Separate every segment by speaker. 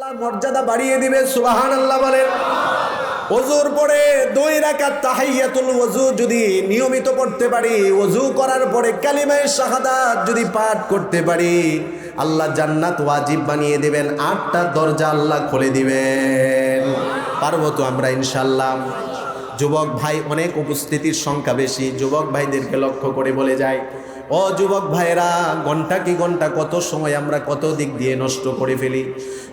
Speaker 1: আল্লাহ মর্যাদা বাড়িয়ে দিবে সুবাহান আল্লাহ বলেন। অজুর পরে দুই রাকাত তাহাইয়াতুল ওযু যদি নিয়মিত পড়তে পারি, ওযু করার পরে কালিমায়ে শাহাদাত যদি পাঠ করতে পারি, আল্লাহ জান্নাত ওয়াজিব বানিয়ে দিবেন, আটটা দরজা আল্লাহ খুলে দিবেন। পারব তো আমরা ইনশাল্লাহ যুবক ভাই, অনেক উপস্থিতির সংখ্যা বেশি, যুবক ভাইদেরকে লক্ষ্য করে বলে যায় ও যুবক ভাইরা ঘণ্টা কি ঘণ্টা কত সময় আমরা কত দিক দিয়ে নষ্ট করে ফেলি?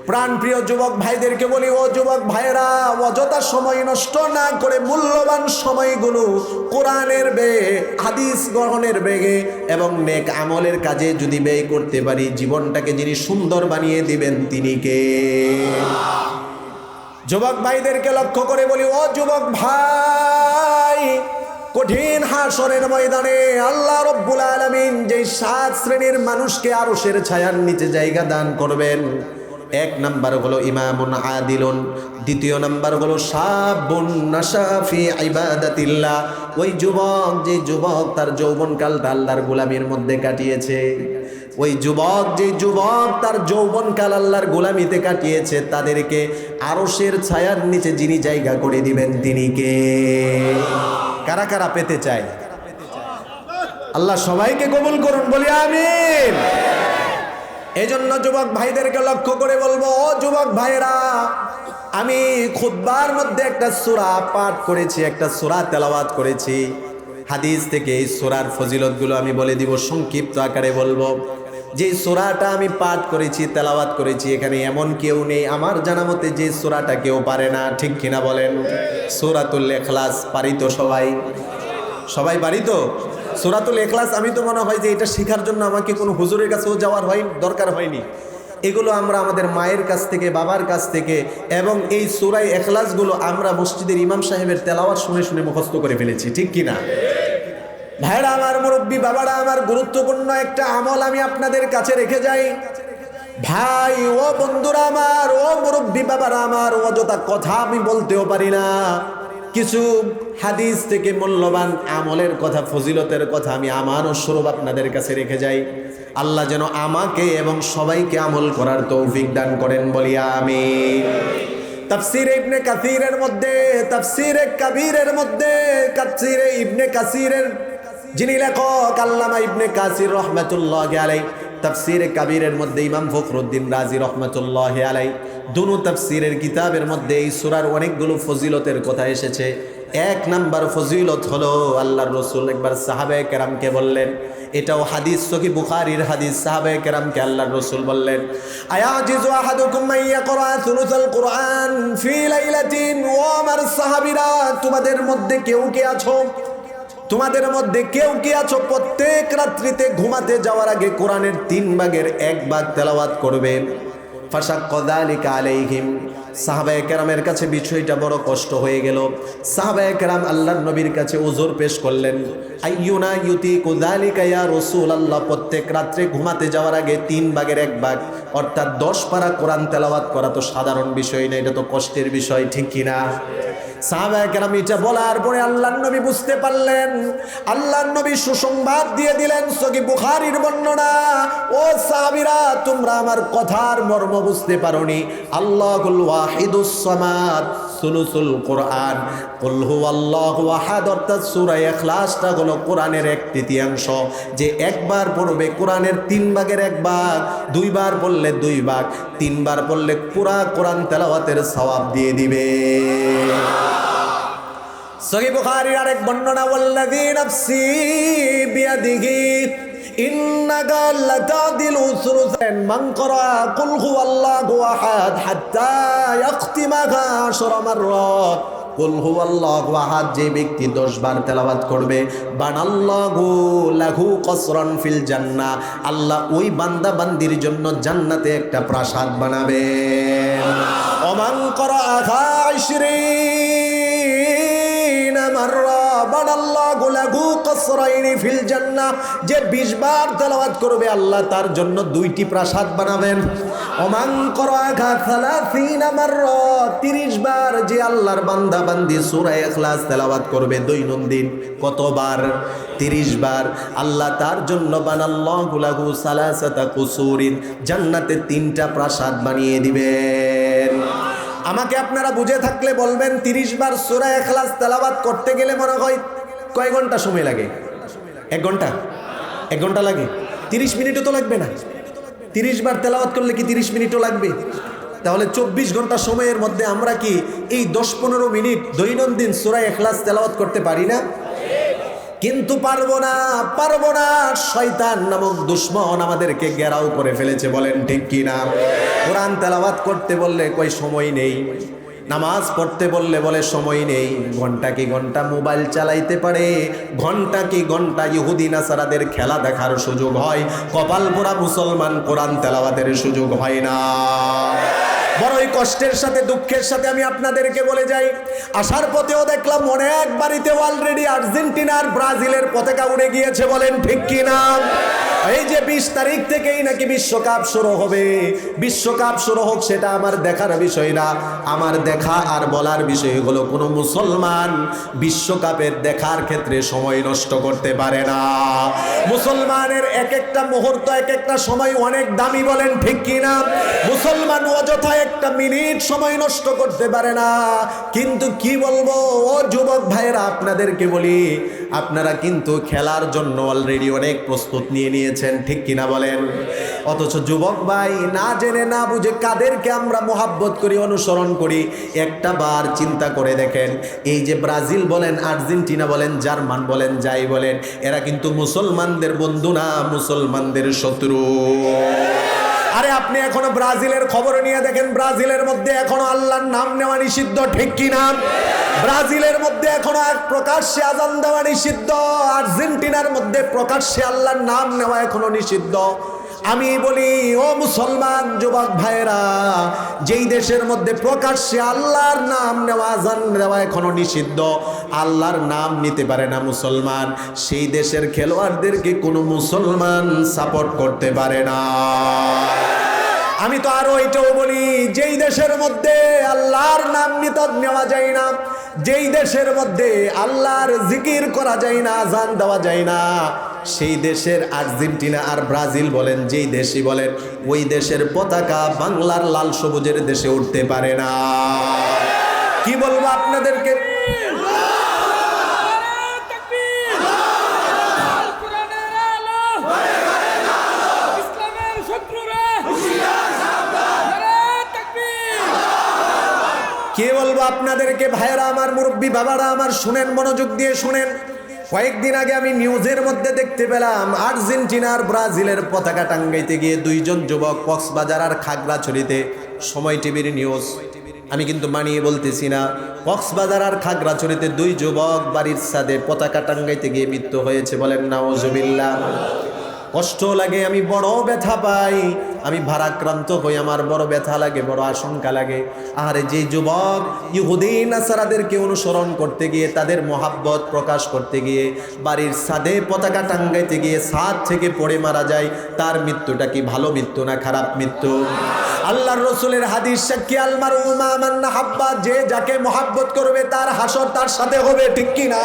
Speaker 1: প্রাণপ্রিয় যুবক ভাইদেরকে বলি, ও যুবক ভাইরা অযথা সময় নষ্ট না করে মূল্যবান সময়গুলো কোরআনের ব্যয়ে হাদিস গ্রহণের বেগে এবং নেক আমলের কাজে যদি ব্যয় করতে পারি, জীবনটাকে যিনি সুন্দর বানিয়ে দিবেন, তিনি কে? যুবক ভাইদেরকে লক্ষ্য করে বলি, ও যুবক ভাই, কঠিন হাসরের ময়দানে আল্লাহ রব্বুল আলমিন যে সাত শ্রেণির মানুষকে আরশের ছায়ার নিচে জায়গা দান করবেন এক নাম্বার হলো ইমামুন আদিলুন, দ্বিতীয় নাম্বার হলো সাবুন নাসাফি ইবাদাতিল্লাহ। ওই যুবক, যে যুবক তার যৌবনকালটা আল্লাহর গোলামির মধ্যে কাটিয়েছে। ওই যুবক, যে যুবক তার যৌবনকাল আল্লাহর গোলামিতে কাটিয়েছে, তাদেরকে আরশের ছায়ার নিচে যিনি জায়গা করে দিবেন, তিনি কে? কারা কারা পেতে চায়? আল্লাহ সবাইকে কবুল করুন, বলি আমিন। এই জন্য যুবক ভাইদেরকে লক্ষ্য করে বলব, ও যুবক ভাইরা আমি খুদ্বার মধ্যে একটা সুরা পাঠ করেছি, একটা সুরা তেলাওয়াত করেছি। হাদিস থেকে এই সুরার ফজিলতগুলো আমি বলে দিব, সংক্ষিপ্ত আকারে বলব। যে সুরাটা আমি পাঠ করেছি, তেলাওয়াত করেছি, এখানে এমন কেউ নেই, আমার জানা মতে যে সুরাটা কেউ পারে না, ঠিক কিনা বলেন? সুরাতুল এখলাস পারি তো সবাই? সবাই পারি তো সুরাতুল এখলাস আমি তো মনে হয় যে এটা শেখার জন্য আমাকে কোনো হুজুরের কাছেও যাওয়ার হয় দরকার হয়নি। এগুলো আমরা আমাদের মায়ের কাছ থেকে, বাবার কাছ থেকে এবং এই সুরাই এখলাসগুলো আমরা মসজিদের ইমাম সাহেবের তেলাওয়াত শুনে শুনে মুখস্থ করে ফেলেছি, ঠিক কি না ভাইরা আমার মুরব্বী, বাবারা আমার গুরুত্বপূর্ণ একটা আমল আমি আপনাদের কাছে রেখে যাই। ভাই, ও বন্ধুরা আমার, ও মুরব্বী, বাবারা আমার অযথা কথা আমি বলতেও পারি না। কিছু হাদিস থেকে মূল্যবান আমলের কথা, ফজিলতের কথা আমি আমারও স্বরূপ আপনাদের কাছে রেখে যাই। আল্লাহ যেন আমাকে এবং সবাইকে আমল করার তৌফিক দান করেন বলিয়া আমি তাফসিরে ইবনে কাসিরের মধ্যে, তাফসিরে কাবীরের মধ্যে, তাফসিরে ইবনে কাসিরের যিনি লেখক, আল্লামা ইবনে কাসির রহমাতুল্লাহ আলাই তাফসিরে কাবীরের মধ্যে ইমাম ফখরুদ্দিন রাজি রহমাতুল্লাহ আলাই দুনু তাফসিরের কিতাবের মধ্যে এই সূরার অনেকগুলো ফজিলতের কথা এসেছে। এক নাম্বার ফজিলত হলো আল্লাহর রসুল একবার সাহাবে কেরামকে বললেন। এটাও হাদিস সখি বুখারির হাদিস। সাহাবে কেরামকে আল্লাহর রসুল বললেন, আয়াজিজু কোরআন তোমাদের মধ্যে কেউ কে আছো? তোমাদের মধ্যে কেউ কি আছো? প্রত্যেক রাত্রিতে ঘুমাতে যাওয়ার আগে কোরআনের তিন ভাগের এক ভাগ তেলাওয়াত করবেন ফাশাক্কাদালিকা আলাইহিম। সাহাবায়ে কেরামের কাছে বিষয়টা বড় কষ্ট হয়ে গেল। সাহাবায়ে কেরাম আল্লাহ নবীর কাছে ওজোর পেশ করলেন। আইয়ুনা ইউতি কুদালিকা ইয়া আল্লাহ প্রত্যেক রাত্রে ঘুমাতে যাওয়ার আগে তিন ভাগের এক ভাগ, অর্থাৎ দশ পারা কোরআন তেলাওয়াত করা তো সাধারণ বিষয় না, এটা তো কষ্টের বিষয়, ঠিক কিনা? সাহাবাহাম এটা বলার পরে আল্লাহ বুঝতে পারলেন। আল্লাহ সুসংবাদ দিয়ে দিলেন সকি বুখারির বর্ণনা, ও সাহাবিরা, তোমরা আমার কথার মর্ম বুঝতে পারোনি। আল্লাহ ওয়াহিদুস সামাদ। সুলুসুল কোরআন। কুল হুয়াল্লাহু আহাদ, অর্থাৎ সূরা ইখলাসটা হলো কোরআনের এক তৃতীয়াংশ। যে একবার পড়বে কোরআনের তিন ভাগের এক ভাগ, দুইবার পড়লে দুই ভাগ, তিনবার পড়লে পুরা কোরআন তেলাওয়াতের সওয়াব দিয়ে দিবে। সহি বুখারীর আরেক বর্ণনা, ওয়াল্লাযী নাফসি বিয়াদিহি। যে ব্যক্তি 10 বার তেলাওয়াত করবে কসরান ফিল জান্নাহ। আল্লাহ ওই বান্দা বান্দির জন্য জান্নাতে একটা প্রাসাদ বানাবেন ওমান ক্বারা 20 যে 20 বার করবে, আল্লাহ তার জন্য দুইটি প্রাসাদ বানাবেন। ওমান করাকা 30 মাররা 30 বার যে আল্লাহর বান্দা বান্দি করবে দৈনন্দিন, কতবার? 30 বার। আল্লাহ তার জন্য বানাল্লাহু লাহু সালাসাতা কুসুরিন, জান্নাতে তিনটা প্রাসাদ বানিয়ে দিবেন আমাকে আপনারা বুঝে থাকলে বলবেন 30 বার সোরা এখলাস তেলাবাদ করতে গেলে মনে হয় কয় ঘণ্টা সময় লাগে? এক ঘণ্টা? এক ঘণ্টা লাগে? 30 মিনিটও তো লাগবে না। 30 বার তেলাওয়াত করলে কি 30 মিনিটও লাগবে? তাহলে চব্বিশ ঘণ্টা সময়ের মধ্যে আমরা কি এই দশ পনেরো মিনিট দৈনন্দিন সোরা এখলাস তেলাওয়াত করতে পারি না? কিন্তু পারব না পারব না। শয়তান নামক দুশ্মন আমাদেরকে গেরাও করে ফেলেছে, বলেন ঠিক কি না কোরআন তেলাওয়াত করতে বললে কই সময় নেই? নামাজ পড়তে বললে বলে সময় নেই। ঘণ্টা কি ঘণ্টা মোবাইল চালাইতে পারে? ঘণ্টা কি ঘণ্টা ইহুদি নাসারাদের খেলা দেখার সুযোগ হয়? কপাল পোড়া মুসলমান কোরআন তেলাওয়াতের সুযোগ হয় না। বড়ই কষ্টের সাথে, দুঃখের সাথে আমি আপনাদেরকে বলে যাই, আসার পথেও দেখলাম অনেক বাড়িতে অলরেডি আর্জেন্টিনার ব্রাজিলের পতাকা উড়ে গিয়েছে বলেন ঠিক কি না? এই যে বিশ তারিখ থেকেই নাকি বিশ্বকাপ শুরু হবে। বিশ্বকাপ শুরু হোক, সেটা আমার দেখার বিষয় না। আমার দেখা আর বলার বিষয় হলো, কোনো মুসলমান বিশ্বকাপের দেখার ক্ষেত্রে সময় নষ্ট করতে পারে না। মুসলমানের এক একটা মুহূর্ত, এক একটা সময় অনেক দামি বলেন ঠিক কি না? মুসলমান অযথা একটা মিনিট সময় নষ্ট করতে পারে না। কিন্তু কি বলব? ও যুবক ভাইয়েরা, আপনাদেরকে বলি, আপনারা কিন্তু খেলার জন্য অলরেডি অনেক প্রস্তুত নিয়ে নিয়েছেন, ঠিক কিনা বলেন? অথচ যুবক ভাই, না জেনে না বুঝে কাদেরকে আমরা মোহাব্বত করি, অনুসরণ করি, একটা বার চিন্তা করে দেখেন। এই যে ব্রাজিল বলেন, আর্জেন্টিনা বলেন, জার্মান বলেন, যাই বলেন, এরা কিন্তু মুসলমানদের বন্ধু না, মুসলমানদের শত্রু। আরে আপনি এখনও ব্রাজিলের খবর নিয়ে দেখেন, ব্রাজিলের মধ্যে এখনও আল্লাহর নাম নেওয়া নিষিদ্ধ, ঠিক কি নাম ব্রাজিলের মধ্যে এখনও এক প্রকাশ্যে আজান দেওয়া নিষিদ্ধ, আর্জেন্টিনার মধ্যে প্রকাশ্যে আল্লাহর নাম নেওয়া এখনও নিষিদ্ধ। আমি বলি, ও মুসলমান যুবক ভাইরা যেই দেশের মধ্যে প্রকাশ্যে আল্লাহর নাম নেওয়া জান দেওয়া এখনও নিষিদ্ধ, আল্লাহর নাম নিতে পারে না মুসলমান। সেই দেশের খেলোয়াড়দেরকে কোনো মুসলমান সাপোর্ট করতে পারে না। আমি তো আরও এটাও বলি, যেই দেশের মধ্যে আল্লাহর নাম নিত নেওয়া যায় না, যেই দেশের মধ্যে আল্লাহর জিকির করা যায় না জান দেওয়া যায় না সেই দেশের আর্জেন্টিনা আর ব্রাজিল বলেন, যেই দেশই বলেন, ওই দেশের পতাকা বাংলার লাল সবুজের দেশে উঠতে পারে না। কি বলব আপনাদেরকে? কে বলব আপনাদেরকে? ভাইয়েরা আমার মুরব্বী, বাবারা আমার শুনেন, মনোযোগ দিয়ে শুনেন। কয়েকদিন আগে আমি নিউজের মধ্যে দেখতে পেলাম, আর্জেন্টিনার ব্রাজিলের পতাকা টাঙ্গাইতে গিয়ে দুইজন যুবক কক্সবাজার আর খাগড়াছড়িতে সময় টিভির নিউজ। আমি কিন্তু মানিয়ে বলতেছি না, কক্সবাজার আর খাগড়াছড়িতে দুই যুবক বাড়ির সাদে পতাকা টাঙ্গাইতে গিয়ে মৃত্যু হয়েছে বলেন না ওজবিল্লা কষ্ট লাগে, আমি বড় ব্যথা পাই। আমি ভারাক্রান্ত হই, আমার বড় ব্যথা লাগে, বড় আশঙ্কা লাগে। আরে যে যুবক ইহুদিন আসারাদেরকে অনুসরণ করতে গিয়ে, তাদের মহাব্বত প্রকাশ করতে গিয়ে, বাড়ির সাদে পতাকা টাঙ্গাইতে গিয়ে সাদ থেকে পড়ে মারা যায়, তার মৃত্যুটা কি ভালো মৃত্যু না খারাপ মৃত্যু? আল্লাহর রসুলের হাদিস সাক্ষী আলমার উমা হাব্বা যে যাকে মহাব্বত করবে, তার হাসর তার সাথে হবে ঠিক কি না?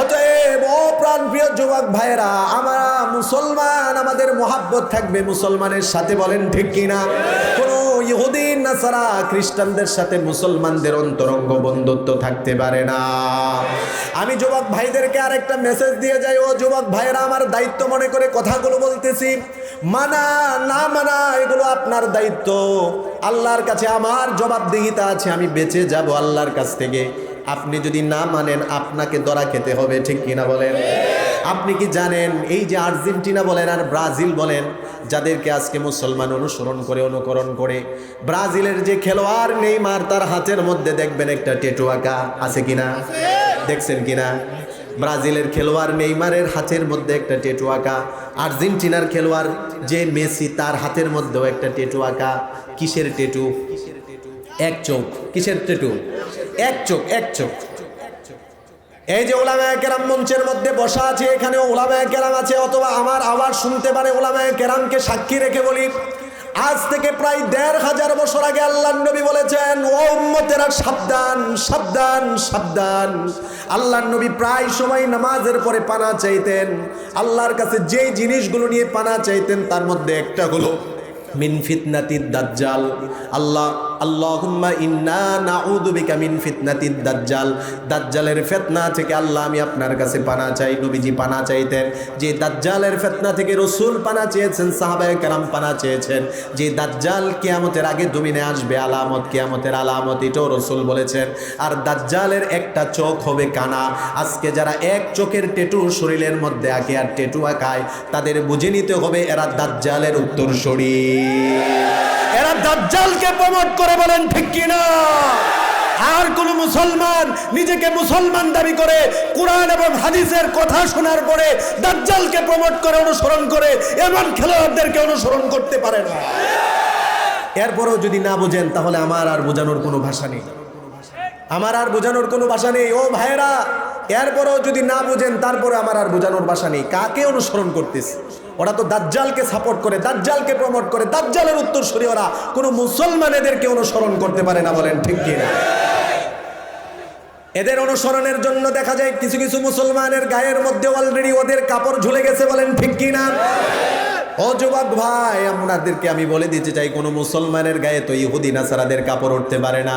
Speaker 1: অতএব, ও প্রাণ প্রিয় যুবক ভাইরা আমরা মুসলমান, আমাদের মহাব্বত থাকবে মুসলমানের সাথে, বলেন ঠিক কিনা? কোনো ইহুদিন নাসারা, খ্রিস্টানদের সাথে মুসলমানদের অন্তরঙ্গ বন্ধুত্ব থাকতে পারে না। আমি যুবক ভাইদেরকে আরেকটা মেসেজ দিয়ে যাই, ও যুবক ভাইরা আমার দায়িত্ব মনে করে কথাগুলো বলতেছি। মানা, না মানা, এগুলো আপনার দায়িত্ব। আল্লাহর কাছে আমার জবাবদিহিতা আছে, আমি বেঁচে যাব আল্লাহর কাছ থেকে। আপনি যদি না মানেন, আপনাকে দরা খেতে হবে, ঠিক কিনা বলেন? আপনি কি জানেন, এই যে আর্জেন্টিনা বলেন আর ব্রাজিল বলেন, যাদেরকে আজকে মুসলমান অনুসরণ করে, অনুকরণ করে, ব্রাজিলের যে খেলোয়াড় নেইমার তার হাতের মধ্যে দেখবেন একটা টেটু আঁকা, আছে কিনা? দেখছেন কিনা? ব্রাজিলের খেলোয়াড় নেইমারের হাতের মধ্যে একটা টেটু আঁকা, আর্জেন্টিনার খেলোয়াড় যে মেসি তার হাতের মধ্যেও একটা টেটু আঁকা, কিসের টেটু এক চোখ, কিসের টেটু এক চোখ এক চোখ। এই যে ওলামায় কেরাম মঞ্চের মধ্যে বসা আছে, এখানে ওলামায় কেরাম আছে, অথবা আমার আওয়াজ শুনতে পারে ওলামায় কেরামকে সাক্ষী রেখে বলি। আজ থেকে প্রায় দেড় হাজার বছর আগে আল্লাহ নবী বলেছেন, ও সাবধান সাবধান সাবধান। আল্লাহ নবী প্রায় সময় নামাজের পরে পানা চাইতেন। আল্লাহর কাছে যে জিনিসগুলো নিয়ে পানা চাইতেন, তার মধ্যে একটা হলো, মিন ফিতনাতিদ দাজ্জাল। আল্লাহ আল্লাহুম্মা ইন্না নাউযু বিকা মিন ফিতনাতিদ দাজ্জাল। দাজ্জালের ফিতনা থেকে আল্লাহ আমি আপনার কাছে পানা চাই, নবীজি পানা চাইতেন। যে দাজ্জালের ফিতনা থেকে রাসূল পানা চেয়েছেন, সাহাবায়ে কেরাম পানা চেয়েছেন। যে দাজ্জাল কিয়ামতের আগে জমিনে আসবে, আলামত, কিয়ামতের আলামত, এটাও রাসূল বলেছেন। আর দাজ্জালের একটা চোখ হবে কানা। আজকে যারা এক চোখের টেটু শরীরের মধ্যে আঁকে আর টেটু আঁকায়, তাদের বুঝে নিতে হবে এরা দাজ্জালের উত্তরসূরি। এরা দাজ্জালকে প্রমোট করে বলেন, ঠিক কিনা? আর কোন মুসলমান নিজেকে মুসলমান দাবি করে কোরআন এবং হাদিসের কথা শোনার পরে দাজ্জালকে প্রমোট করে, অনুসরণ করে, এমন খেলোয়াড়দেরকে অনুসরণ করতে পারে না। এরপরেও যদি না বোঝেন, তাহলে আমার আর বোঝানোর কোনো ভাষা নেই। আমার আর বোঝানোর কোনো ভাষা নেই। ও ভাইয়েরা, এরপরেও যদি না বুঝেন, তারপরে আমার আর বোঝানোর ভাষা নেই। কাকে অনুসরণ করতেছে? ওরা তো দাজ্জালকে সাপোর্ট করে, দাজ্জালকে প্রমোট করে, দাজ্জালের উত্তরসূরি ওরা। কোনো মুসলমান এদেরকে অনুসরণ করতে পারে না বলেন ঠিক কিনা? এদের অনুসরণের জন্য দেখা যায় কিছু কিছু মুসলমানের গায়ের মধ্যে অলরেডি ওদের কাপড় ঝুলে গেছে বলেন ঠিক কিনা? ও যুবক ভাই, আপনাদেরকে আমি বলে দিতে চাই, কোনো মুসলমানের গায়ে তো ইহুদি, নাসারাদের কাপড় উঠতে পারে না।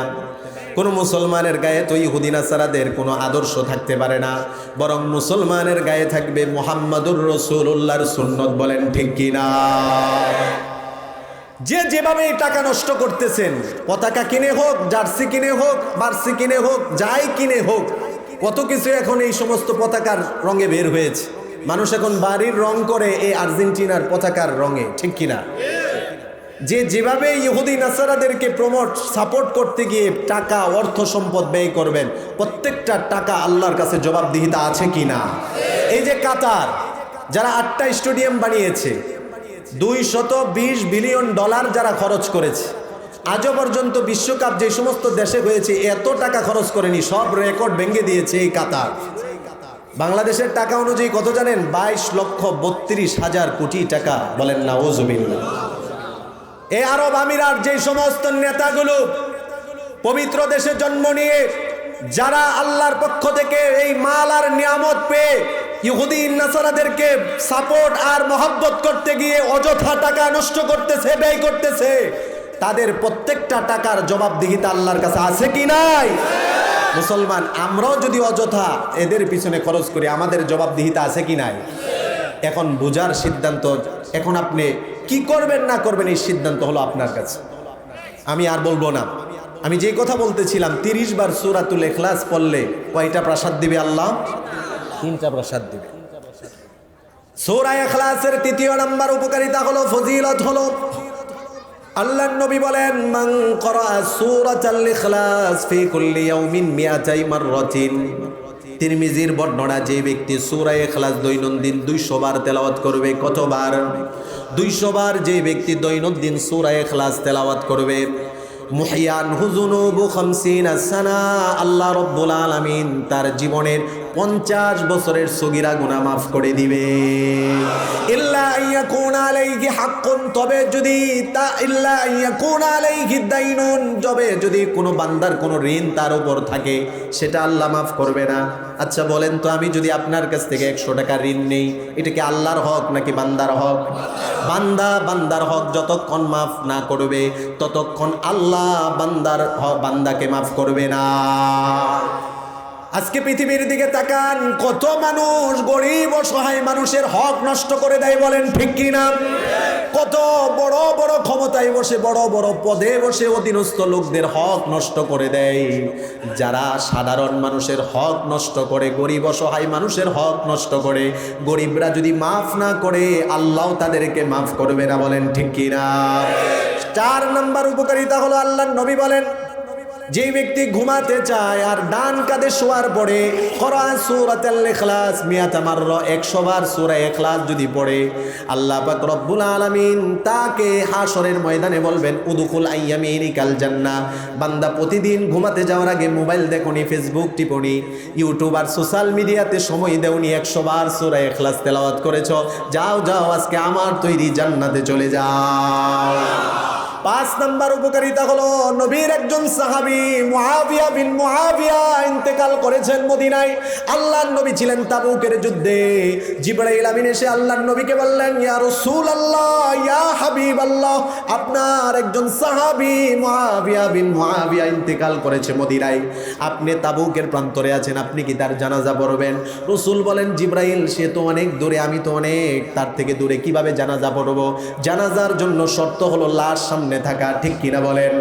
Speaker 1: কোনো মুসলমানের গায়ে তো ইহুদি নাসারাদের কোনো আদর্শ থাকতে পারে না। বরং মুসলমানের গায়ে থাকবে মোহাম্মদুর রসুল্লাহর সুন্নত বলেন ঠিক কিনা যে যেভাবে টাকা নষ্ট করতেছেন, পতাকা কিনে হোক, জার্সি কিনে হোক, বার্সি কিনে হোক, যাই কিনে হোক, কত কিছু এখন এই সমস্ত পতাকার রঙে বের হয়েছে। মানুষ এখন বাড়ির রং করে এই আর্জেন্টিনার পতাকার রঙে, ঠিক কিনা যে যেভাবে ইহুদি নাসারাদেরকে প্রমোট সাপোর্ট করতে গিয়ে টাকা, অর্থ সম্পদ ব্যয় করবেন, প্রত্যেকটা টাকা আল্লাহর কাছে জবাবদিহিতা আছে কি না এই যে কাতার, যারা আটটা স্টেডিয়াম বানিয়েছে দুই শত বিশ বিলিয়ন ডলার যারা খরচ করেছে, আজও পর্যন্ত বিশ্বকাপ যে সমস্ত দেশে হয়েছে, এত টাকা খরচ করেনি, সব রেকর্ড ভেঙে দিয়েছে এই কাতার। বাংলাদেশের টাকা অনুযায়ী কত জানেন? বাইশ লক্ষ বত্রিশ হাজার কোটি টাকা, বলেন না ও এই আরব আমিরার যে সমস্ত নেতাগুলো পবিত্র দেশে জন্ম নিয়ে যারা আল্লাহর পক্ষ থেকে এই মাল আর নিয়ামত পেয়ে ইহুদি নাসারাদেরকে সাপোর্ট আর মহব্বত করতে গিয়ে অযথা টাকা নষ্ট করতেছে, ব্যয় করতেছে, তাদের প্রত্যেকটা টাকার জবাবদিহিতা আল্লাহর কাছে আছে কি নাই? মুসলমান, আমরাও যদি অযথা এদের পিছনে খরচ করি, আমাদের জবাবদিহিতা আছে কি নাই? এখন বোঝার সিদ্ধান্ত, এখন আপনি কি করবেন, না করবেন এই সিদ্ধান্ত হলো আপনার কাছে। আমি আর বলব না। আমি যে কথা বলতেছিলাম, তিরিশ বার সুরাতুল এখলাস পড়লে কয়টা প্রাসাদ দিবে আল্লাহ? তিনটা প্রসাদ দিবে। সৌরা এখলাসের তৃতীয় নাম্বার উপকারিতা হলো, ফজিলত হলো আল্লাহ নবী বলেন, মান করা সূরাতাল ইখলাস ফি কুল্লি ইয়াউমিন মিয়াতাই মাররাতিন। তিরমিজির বর্ণনা, যে ব্যক্তি সূরা ইখলাস দৈনন্দিন 200 বার তেলাওয়াত করবে কতবার? 200 বার যে ব্যক্তি দৈনন্দিন সুরায় খ্লাস তেলাওয়াত করবে, মুহিয়ান হুজুনুবু খামসিন আসানা আল্লাহ রব্বুল আলামিন তার জীবনের পঞ্চাশ বছরের সগিরা গুনাহ মাফ করে দিবে। ইল্লা আলাইহি হাক্কুন, তবে যদি তা ইল্লা ইয়াকুন আলাইহি দাইনুন, তবে যদি কোনো বান্দার কোনো ঋণ তার উপর থাকে, সেটা আল্লাহ মাফ করবে না। আচ্ছা বলেন তো, আমি যদি আপনার কাছ থেকে একশো টাকা ঋণ নেই, এটা কি আল্লাহর হক নাকি বান্দার হক? বান্দা বান্দার হক যতক্ষণ মাফ না করবে, ততক্ষণ আল্লাহ বান্দার হক বান্দাকে মাফ করবে না। আজকে পৃথিবীর দিকে তাকান, কত মানুষ গরিব, অসহায় মানুষের হক নষ্ট করে দেয় বলেন ঠিক কি না? কত বড় বড় ক্ষমতায় বসে, বড় বড় পদে বসে অধীনস্থ লোকদের হক নষ্ট করে দেয়। যারা সাধারণ মানুষের হক নষ্ট করে, গরিব, অসহায় মানুষের হক নষ্ট করে, গরিবরা যদি মাফ না করে, আল্লাহ তাদেরকে মাফ করবে না বলেন ঠিক কি না? চার নাম্বার উপকারিতা হলো আল্লাহ নবী বলেন যে ব্যক্তি ঘুমাতে চায় আর ডান কাঁধে শোয়ার পরে কোরআন সূরাতুল ইখলাস মিয়াত মাররা 100 বার সূরা ইখলাস যদি পড়ে, আল্লাহ পাক রব্বুল আলামিন তাকে হাশরের ময়দানে বলবেন উদুকুল আইয়ামিনিকাল জান্নাহ। বান্দা প্রতিদিন ঘুমাতে যাওয়ার আগে মোবাইল দেখুনি, ফেসবুক টিপুনি, ইউটিউব আর সোশ্যাল মিডিয়াতে সময় দেওনি 100 বার সূরা তেলাওয়াত করেছ। যাও যাও, আজকে আমার তৈরি জান্নাতে চলে যাও। পাঁচ নাম্বার উপকারিতা হলো নবীর একজন সাহাবি মুআবিয়া বিন মুআবিয়া ইন্তেকাল করেছেন মদিনায়। আল্লাহর নবী ছিলেন তাবুকের যুদ্ধে। জিবরাইল এসে আল্লাহর নবীকে বললেন, ইয়া রসুল আল্লাহ ইয়া হাবিব আল্লাহ আপনার একজন সাহাবি মুআবিয়া বিন মুআবিয়া ইন্তেকাল করেছে মদিনায়। আপনি তাবুকের প্রান্তরে আছেন, আপনি কি তার জানাজা পড়বেন? রসুল বলেন, জিব্রাইল, সে তো অনেক দূরে, আমি তো অনেক তার থেকে দূরে, কীভাবে জানাজা পড়ব? জানাজার জন্য শর্ত হলো লাশ সামনে থাকা, ঠিক কিনা বলেন?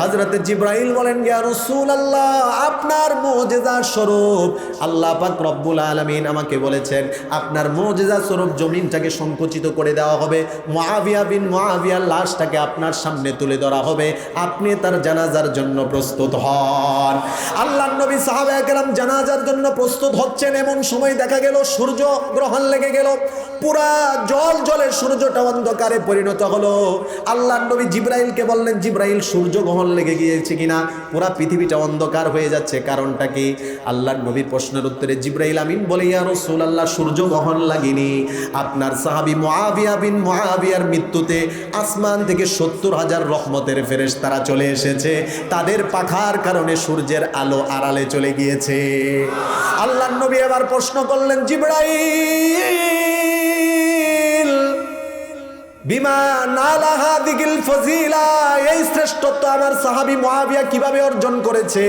Speaker 1: হজরত জিব্রাইল বলেন, ইয়া রসুল আল্লাহ আপনার মোজেজা স্বরূপ আল্লাহ পাক রব্বুল আলমিন আমাকে বলেছেন, আপনার মোজেজা স্বরূপ জমিনটাকে সংকুচিত করে দেওয়া হবে। মহাবিয়া বিন মহাবিয়ার লাশটাকে আপনার সামনে তুলে ধরা হবে। আপনি তার জানাজার জন্য প্রস্তুত হন। আল্লাহ নবী সাহাবা একরাম জানাজার জন্য প্রস্তুত হচ্ছেন। এমন সময় দেখা গেল, সূর্য গ্রহণ লেগে গেল। পুরা জল জলে সূর্যটা অন্ধকারে পরিণত হলো। আল্লাহ নবী জিব্রাইলকে বললেন, জিব্রাইল সূর্য গ্রহণ লেগে গিয়েছে কিনা? পুরা পৃথিবীটা অন্ধকার হয়ে যাচ্ছে। কারণটা কি? আল্লাহ নবীর প্রশ্নের উত্তরে জিব্রাইল আমিন বলে, ইয়া রাসূল আল্লাহ সূর্য গ্রহণ লাগেনি। আপনার সাহাবী মুআবিয়া বিন মুআবিয়ার মৃত্যুতে আসমান থেকে সত্তর হাজার রহমতের ফেরেশ তারা চলে এসেছে। তাদের পাখার কারণে সূর্যের আলো আড়ালে চলে গিয়েছে। আল্লাহ নবী এবার প্রশ্ন করলেন, জিব্রাইল বিমা নালাহা দিগিল ফজিলা এই শ্রেষ্ঠত্ব আমার সাহাবি মহাবিয়া কীভাবে অর্জন করেছে?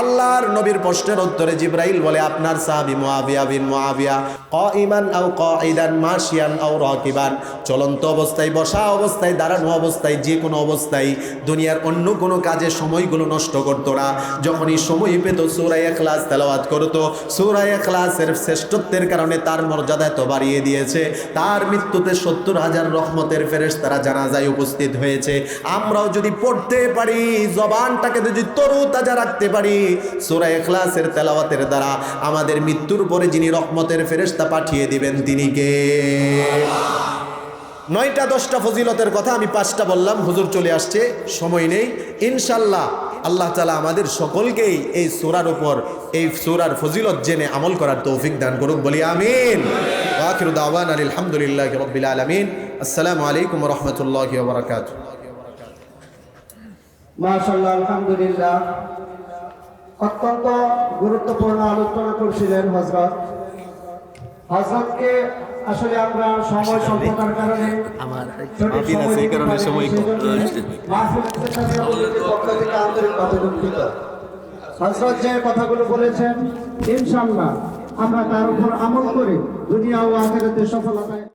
Speaker 1: আল্লাহর নবীর প্রশ্নের উত্তরে জিব্রাইল বলে, আপনার সাহাবী মুআবিয়া বিন মুআবিয়া কাইমান আও কাইদান মাশিয়ান আও রাকিবান। চলন্ত অবস্থায়, বসা অবস্থায়, দাঁড়ানো অবস্থায়, যে কোনো অবস্থায় দুনিয়ার অন্য কোনো কাজে সময়গুলো নষ্ট করতো না। যখনই সময় পেত, সূরা ইখলাস তেলাওয়াত করতো। সূরা ইখলাসের শ্রেষ্ঠত্বের কারণে তার মর্যাদা এত বাড়িয়ে দিয়েছে। তার মৃত্যুতে সত্তর হাজার রহমতের ফেরেশ তারা জানাজায় উপস্থিত হয়েছে। আমরাও যদি পড়তে পারি, জবানটাকে যদি তরু তাজা রাখতে পারি সূরা ইখলাসের তেলাওয়াতের দ্বারা আমাদের মৃত্যুর পরে যিনি রহমতের ফেরেশতা পাঠিয়ে দিবেন, তিনি কে? নয়টা দশটা ফজিলতের কথা আমি পাঁচটা বললাম, হুজুর চলে আসছে, সময় নেই। ইনশাল্লাহ আল্লাহ তালা আমাদের সকলকেই এই সুরার উপর, এই সুরার ফজিলত জেনে আমল করার তৌফিক দান করুক, বলি আমিন। আলহামদুলিল্লাহ আলমিন। আসসালামু আলাইকুম রহমতুল্লাহ
Speaker 2: মাশাল্লাহ আলহামদুলিল্লাহ। অত্যন্ত গুরুত্বপূর্ণ আলোচনা করছিলেন হজরত হজরতকে আসলে আমরা সময় স্বল্পতার কারণে
Speaker 3: আমার এই কারণে সময়
Speaker 2: দুঃখিত। হজরত যে কথাগুলো বলেছেন ইনশাল্লাহ আমরা তার উপর আমল করে দুনিয়া ও আখেরাতে সফলতায়